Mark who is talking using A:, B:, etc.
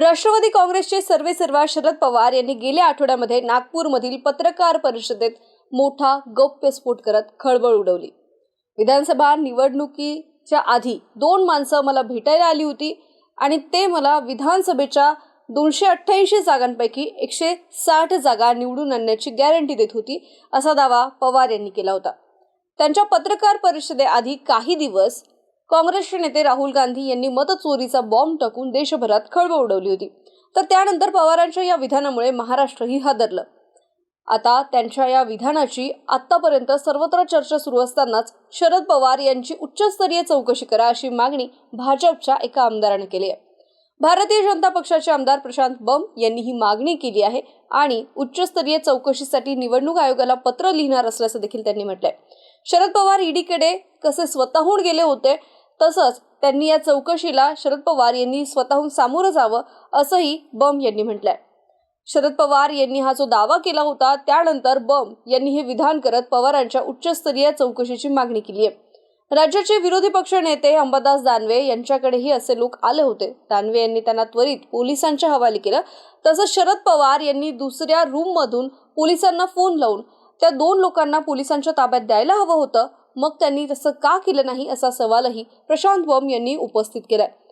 A: राष्ट्रवादी काँग्रेसचे सर्वे सर्वा शरद पवार यांनी गेल्या आठवड्यामध्ये नागपूरमधील पत्रकार परिषदेत मोठा गौप्यस्फोट करत खळबळ उडवली. विधानसभा निवडणुकीच्या आधी दोन माणसं मला भेटायला आली होती आणि ते मला विधानसभेच्या दोनशे अठ्ठ्याऐंशी जागांपैकी एकशे साठ जागा निवडून आणण्याची गॅरंटी देत होती असा दावा पवार यांनी केला होता. त्यांच्या पत्रकार परिषदेआधी काही दिवस काँग्रेसचे नेते राहुल गांधी यांनी मतचोरीचा बॉम्ब टाकून देशभरात खळबळ उडवली होती. तर त्यानंतर पवारांच्या या विधानामुळे महाराष्ट्रही हादरलं. आता त्यांच्या या विधानाची आतापर्यंत सर्वत्र चर्चा सुरू असतानाच शरद पवार यांची उच्चस्तरीय चौकशी करा अशी मागणी भाजपच्या एका आमदाराने केली आहे. भारतीय जनता पक्षाचे आमदार प्रशांत बम यांनी ही मागणी केली आहे आणि उच्चस्तरीय चौकशीसाठी निवडणूक आयोगाला पत्र लिहिणार असल्याचं देखील त्यांनी म्हटलंय. शरद पवार ईडीकडे कसे स्वतःहून गेले होते तसंच त्यांनी या चौकशीला शरद पवार यांनी स्वतःहून सामोरं जावं असंही बम यांनी म्हटलंय. शरद पवार यांनी हा जो दावा केला होता त्यानंतर बम यांनी हे विधान करत पवारांच्या उच्चस्तरीय चौकशीची मागणी केली आहे. राज्याचे विरोधी पक्ष नेते अंबादास दानवे यांच्याकडेही असे लोक आले होते. दानवे यांनी त्यांना त्वरित पोलिसांच्या हवाली केलं. तसंच शरद पवार यांनी दुसऱ्या रूममधून पोलिसांना फोन लावून त्या दोन लोकांना पोलिसांच्या ताब्यात द्यायला हवं होतं. मग त्यांनी तसं का केलं नाही असा सवालही प्रशांत बम यांनी उपस्थित केलाय.